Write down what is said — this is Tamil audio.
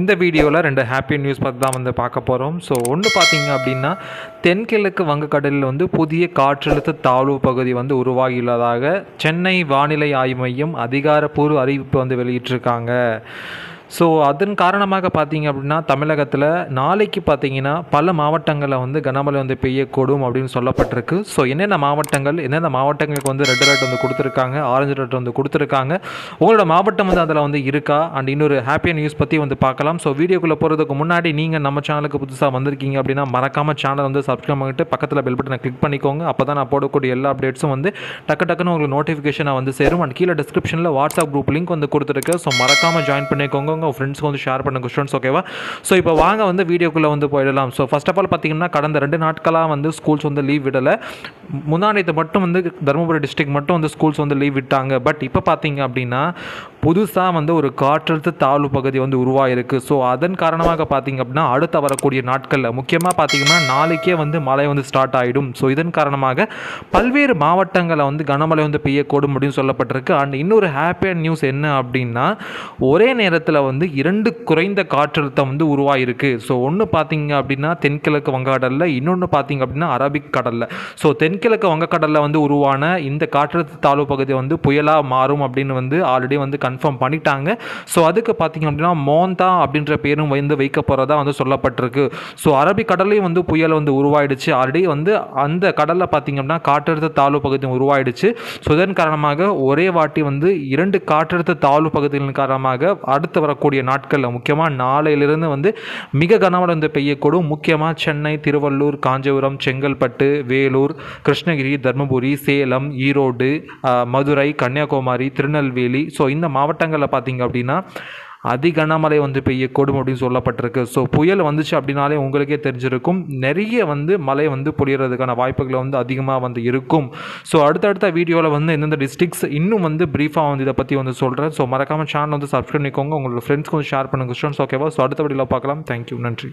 இந்த வீடியோவில் ரெண்டு ஹாப்பி நியூஸ் பற்றி தான் வந்து பார்க்க போகிறோம் ஸோ ஒன்று பார்த்தீங்க அப்படின்னா தென்கிழக்கு வங்கக்கடலில் வந்து புதிய காற்றழுத்த தாழ்வு பகுதி வந்து உருவாகியுள்ளதாக சென்னை வானிலை ஆய்வு மையம் அதிகாரப்பூர்வ அறிவிப்பு வந்து வெளியிட்டிருக்காங்க. ஸோ அதன் காரணமாக பார்த்தீங்க அப்படின்னா தமிழகத்தில் நாளைக்கு பார்த்தீங்கன்னா பல மாவட்டங்களில் வந்து கனமழை வந்து பெய்யக்கூடும் அப்படின்னு சொல்லப்பட்டிருக்கு. ஸோ என்னென்ன மாவட்டங்கள் என்னென்ன மாவட்டங்களுக்கு வந்து ரெட் அலர்ட் வந்து கொடுத்துருக்காங்க ஆரஞ்சு அலர்ட் வந்து கொடுத்துருக்காங்க உங்களோட மாவட்டம் வந்து அதில் வந்து இருக்கா? அண்ட் இன்னொரு ஹாப்பியாக நியூஸ் பற்றி வந்து பார்க்கலாம். ஸோ வீடியோக்குள்ளே போகிறதுக்கு முன்னாடி நீங்கள் நம்ம சேனலுக்கு புதுசாக வந்திருக்கீங்க அப்படின்னா மறக்காமல் சேனல் வந்து சப்ஸ்கிரைப் பண்ணிட்டு பக்கத்தில் பெல் பட்டனை கிளிக் பண்ணிக்கோங்க. அப்போ தான் நான் போடக்கூடிய எல்லா அப்டேட்ஸும் வந்து டக்கு டக்குன்னு உங்களுக்கு நோட்டிஃபிகேஷனாக வந்து சேரும். அண்ட் கீழே டிஸ்கிரிப்ஷனில் வாட்ஸ்அப் குரூப் லிங்க் வந்து கொடுத்துருக்கு. ஸோ மறக்காமல் ஜாயின் பண்ணிக்கோங்க. உங்கள் ஃப்ரெண்ட்ஸ்க்கு வந்து ஷேர் பண்ணுங்கள் ஸ்டூடெண்ட்ஸ் ஓகேவா ஸோ இப்போ வாங்க வந்து வீடியோக்குள்ளே வந்து போயிடலாம். ஸோ ஃபஸ்ட் ஆஃப் ஆல் பார்த்தீங்கன்னா கடந்த ரெண்டு நாட்களாக வந்து ஸ்கூல்ஸ் வந்து லீவ் விடலை. முன்னாடி மட்டும் வந்து தருமபுரி டிஸ்ட்ரிக் மட்டும் வந்து ஸ்கூல்ஸ் வந்து லீவ் விட்டாங்க. பட் இப்போ பார்த்தீங்க அப்படின்னா புதுசாக வந்து ஒரு காற்றழுத்த தாழ்வு பகுதி வந்து உருவாயிருக்கு. ஸோ அதன் காரணமாக பார்த்தீங்க அப்படின்னா அடுத்த வரக்கூடிய நாட்களில் முக்கியமாக பார்த்தீங்கன்னா நாளைக்கே வந்து மழை வந்து ஸ்டார்ட் ஆகிடும் ஸோ இதன் காரணமாக பல்வேறு மாவட்டங்களில் வந்து கனமழை வந்து பெய்யக்கூடும் அப்படின்னு சொல்லப்பட்டிருக்கு. அண்ட் இன்னொரு ஹாப்பியான நியூஸ் என்ன அப்படின்னா ஒரே நேரத்தில் வந்து இரண்டு குறைந்த காற்றழுத்தம் வந்து உருவாயிருக்கு. ஸோ ஒன்று பார்த்தீங்க அப்படின்னா தென்கிழக்கு வங்கக்கடலில் இன்னொன்று பார்த்தீங்க அப்படின்னா அரபிக் கடலில். ஸோ தென்கிழக்கு வங்கக்கடலில் வந்து உருவான இந்த காற்றழுத்த தாழ்வு பகுதி வந்து புயலாக மாறும் அப்படின்னு வந்து ஆல்ரெடி வந்து கன்ஃபார்ம் பண்ணிட்டாங்க. ஸோ அதுக்கு பார்த்தீங்க அப்படின்னா மோந்தா அப்படின்ற பேரும் வந்து வைக்க போகிறதா வந்து சொல்லப்பட்டிருக்கு. ஸோ அரபிக்கடல்லையும் வந்து புயல் வந்து உருவாயிடுச்சு. ஆல்ரெடி வந்து அந்த கடலில் பார்த்தீங்க அப்படின்னா காற்றழுத்த தாழ்வு பகுதி உருவாயிடுச்சு. ஸோ இதன் காரணமாக ஒரே வாட்டி வந்து இரண்டு காற்றழுத்த தாழ்வு பகுதிகளின் காரணமாக அடுத்து வரக்கூடிய நாட்களில் முக்கியமாக நாளையிலிருந்து வந்து மிக கனமழை வந்து பெய்யக்கூடும். முக்கியமாக சென்னை திருவள்ளூர் காஞ்சிபுரம் செங்கல்பட்டு வேலூர் கிருஷ்ணகிரி தருமபுரி சேலம் ஈரோடு மதுரை கன்னியாகுமரி திருநெல்வேலி. ஸோ இந்த மாவட்டங்களில் பார்த்தீங்க அப்படின்னா அதி கனமழை வந்து பெய்யக்கூடும் அப்படின்னு சொல்லப்பட்டிருக்கு. ஸோ புயல் வந்துச்சு அப்படின்னாலே உங்களுக்கே தெரிஞ்சிருக்கும். நிறைய வந்து மழை வந்து பொழியறதுக்கான வாய்ப்புகள் வந்து அதிகமாக வந்து இருக்கும். ஸோ அடுத்தடுத்த வீடியோவில் வந்து எந்தெந்த டிஸ்ட்ரிக்ஸ் இன்னும் வந்து ப்ரீஃபாக வந்து இதை பற்றி வந்து சொல்கிறேன் ஸோ மறக்காமல் சேனல் வந்து சப்ஸ்கிரைப் பண்ணிக்கோங்க. உங்களோட ஃப்ரெண்ட்ஸ்க்கு வந்து ஷேர் பண்ணுங்கள் ஸ்டூடெண்ட்ஸ் ஓகேவா ஸோ அடுத்த வீடியோவில் பார்க்கலாம். தேங்க்யூ நன்றி.